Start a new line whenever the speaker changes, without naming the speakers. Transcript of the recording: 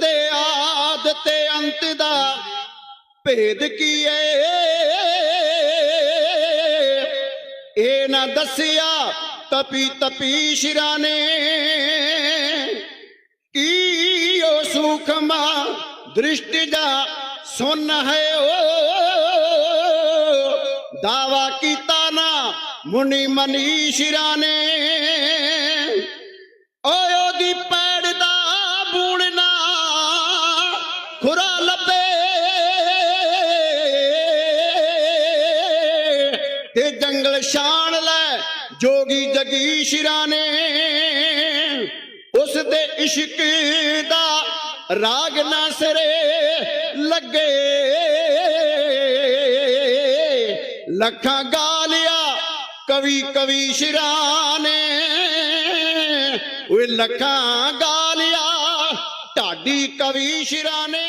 ਦੇ ਆਦ ਤੇ ਅੰਤ ਦਾ ਭੇਦ ਕੀ ਏ ਇਹ ਨਾ ਦੱਸਿਆ ਤਪੀ ਤਪੀ ਸ਼ਿਰਾਂ ਨੇ ਕੀ ਉਹ ਸੁਖਮਾ ਦ੍ਰਿਸ਼ਟ ਦਾ ਸੁਨ ਹੈ ਓ। ਦਾਵਾ ਕੀਤਾ ਨਾ ਮੁਨੀ ਮਨੀਸ਼ਰਾਂ ਨੇ ਤੇ ਜੰਗਲ ਸ਼ਾਨ ਲੈ, ਜੋਗੀ ਜਗੀਸ਼ਰਾਂ ਨੇ ਉਸ ਦੇ ਇਸ਼ਕ ਦਾ ਰਾਗ ਨਾ ਸਰੇ ਲੱਗੇ। ਲੱਖਾਂ ਗਾਲਿਆ ਕਵੀ ਕਵੀ ਸ਼ਿਰਾਂ ਨੇ ਓਏ ਲੱਖਾਂ ਗਾਲਿਆ ਢਾਡੀ ਕਵੀ ਸ਼ਿਰਾਂ ਨੇ